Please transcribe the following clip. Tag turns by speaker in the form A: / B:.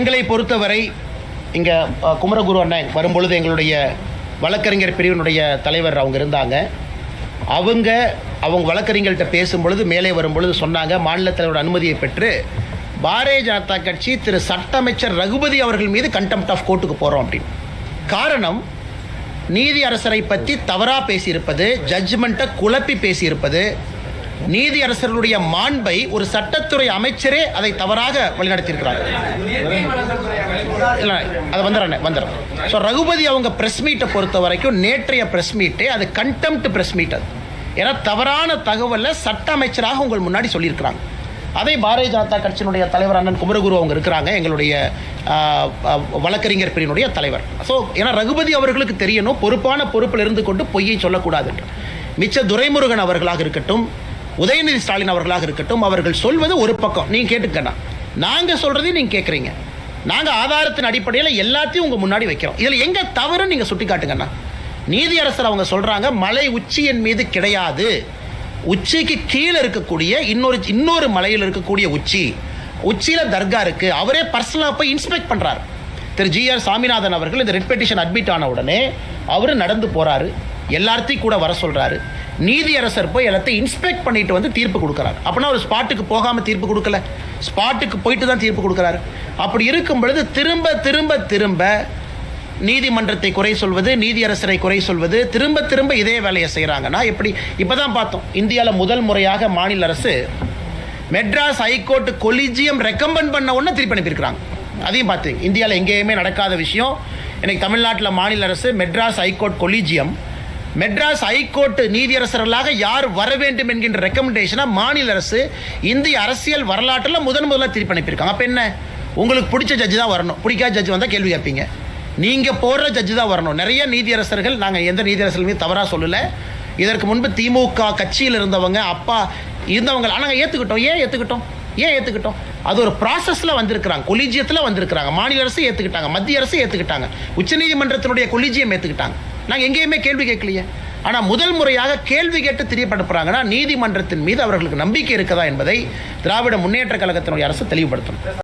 A: எங்களை பொறுத்தவரை இங்கே குமரகுரு அண்ணன் வரும்பொழுது எங்களுடைய வழக்கறிஞர் பிரிவினுடைய தலைவர் அவங்க இருந்தாங்க. அவங்க அவங்க வழக்கறிஞர்கள்ட்ட பேசும்பொழுது மேலே வரும்பொழுது சொன்னாங்க மாநில தலைவரோட அனுமதியை பெற்று பாரதிய ஜனதா கட்சி திரு சட்ட அமைச்சர் ரகுபதி அவர்கள் மீது கண்டெம்ட் ஆஃப் கோர்ட்டுக்கு போகிறோம் அப்படின்னு. காரணம் நீதி அரசரை பற்றி தவறாக பேசியிருப்பது ஜட்ஜ்மெண்ட்டை குழப்பி பேசியிருப்பது நீதி அரசர்களுடைய மாண்பை ஒரு சட்டத்துறை அமைச்சரே அதை தவறாக வழிநடத்தியிருக்கிறார். இல்லை அதை வந்துடுறேன் வந்துடுறேன். ஸோ ரகுபதி அவங்க ப்ரெஸ் மீட்டை பொறுத்த வரைக்கும் நேற்றைய ப்ரெஸ் மீட்டே அது கண்டெம்ட் ப்ரெஸ் மீட் அது ஏன்னா தவறான தகவலை சட்ட அமைச்சராக உங்கள் முன்னாடி சொல்லியிருக்கிறாங்க. அதே பாரதிய ஜனதா கட்சியினுடைய தலைவர் அண்ணன் குமரகுரு அவங்க இருக்கிறாங்க எங்களுடைய வழக்கறிஞர் பிரிவினுடைய தலைவர். ஸோ ஏன்னா ரகுபதி அவர்களுக்கு தெரியணும் பொறுப்பான பொறுப்பில் இருந்து கொண்டு பொய்யை சொல்லக்கூடாது மிச்ச துரைமுருகன் அவர்களாக இருக்கட்டும் உதயநிதி ஸ்டாலின் அவர்களாக இருக்கட்டும் அவர்கள் சொல்வது ஒரு பக்கம். நீங்கள் கேட்டுக்கண்ணா நாங்கள் சொல்கிறதையும் நீங்கள் கேட்குறீங்க நாங்கள் ஆதாரத்தின் அடிப்படையில் எல்லாத்தையும் உங்கள் முன்னாடி வைக்கிறோம். இதில் எங்கே தவறு நீங்கள் சுட்டி காட்டுங்கண்ணா நீதியரசர் அவங்க சொல்கிறாங்க மலை உச்சியின் மீது கிடையாது. உச்சிக்கு கீழே இருக்கக்கூடிய இன்னொரு இன்னொரு மலையில் இருக்கக்கூடிய உச்சி. உச்சியில் தர்கா இருக்குது அவரே பர்சனலாக போய் இன்ஸ்பெக்ட் பண்ணுறாரு திரு ஜி ஆர் சாமிநாதன் அவர்கள் இந்த ரெட் பெட்டிஷன் அட்மிட் ஆன உடனே அவர் நடந்து போகிறாரு எல்லாத்தையும் கூட வர சொல்கிறாரு நீதியரசர் போய் எல்லாத்தையும் இன்ஸ்பெக்ட் பண்ணிட்டு வந்து தீர்ப்பு கொடுக்குறாரு. அப்படின்னா ஒரு ஸ்பாட்டுக்கு போகாமல் தீர்ப்பு கொடுக்கல. ஸ்பாட்டுக்கு போயிட்டு தான் தீர்ப்பு கொடுக்குறாரு. அப்படி இருக்கும் பொழுது திரும்ப திரும்ப திரும்ப நீதிமன்றத்தை குறை சொல்வது நீதியரசரை குறை சொல்வது திரும்ப திரும்ப இதே வேலையை செய்கிறாங்கன்னா எப்படி? இப்போ தான் பார்த்தோம். இந்தியாவில் முதல் முறையாக மாநில அரசு மெட்ராஸ் ஹைகோர்ட் கொலிஜியம் ரெக்கமெண்ட் பண்ண உடனே திருப்பி அனுப்பியிருக்கிறாங்க. அதையும் பார்த்து. இந்தியாவில் எங்கேயுமே நடக்காத விஷயம். எனக்கு தமிழ்நாட்டில் மாநில அரசு Madras high court collegium Madras high court நீதியரசர்களாக யார் வர வேண்டும் என்கின்ற ரெக்கமெண்டேஷனை மாநில அரசு இந்திய அரசியல் வரலாற்றில் முதன் முதல்ல திருப்பி அனுப்பியிருக்காங்க அப்போ என்ன? உங்களுக்கு பிடிச்ச ஜட்ஜு தான் வரணும். பிடிக்காத ஜட்ஜ் வந்தால் கேள்வி கேட்பீங்க. நீங்கள் போடுற ஜட்ஜு தான் வரணும். நிறைய நீதியரசர்கள் நாங்கள் எந்த நீதியரசர்களுமே தவறாக சொல்லலை. இதற்கு முன்பு திமுக கட்சியில் இருந்தவங்க அப்பா இருந்தவங்க ஆனால் ஏற்றுக்கிட்டோம் ஏன் ஏற்றுக்கிட்டோம் ஏன் ஏற்றுக்கிட்டோம் அது ஒரு ப்ராசஸில் வந்திருக்கிறாங்க. கொலிஜியத்தில் வந்திருக்கிறாங்க. மாநில அரசு ஏற்றுக்கிட்டாங்க மத்திய அரசு ஏற்றுக்கிட்டாங்க உச்சநீதிமன்றத்தினுடைய கொலிஜியம் ஏற்றுக்கிட்டாங்க நாங்கள் எங்கேயுமே கேள்வி கேட்கலையே. ஆனால் முதல் முறையாக கேள்வி கேட்டு தெரியப்படுப்புறாங்கன்னா நீதிமன்றத்தின் மீது அவர்களுக்கு நம்பிக்கை இருக்குதா என்பதை திராவிட முன்னேற்ற கழகத்தினுடைய அரசு தெளிவுபடுத்தணும்.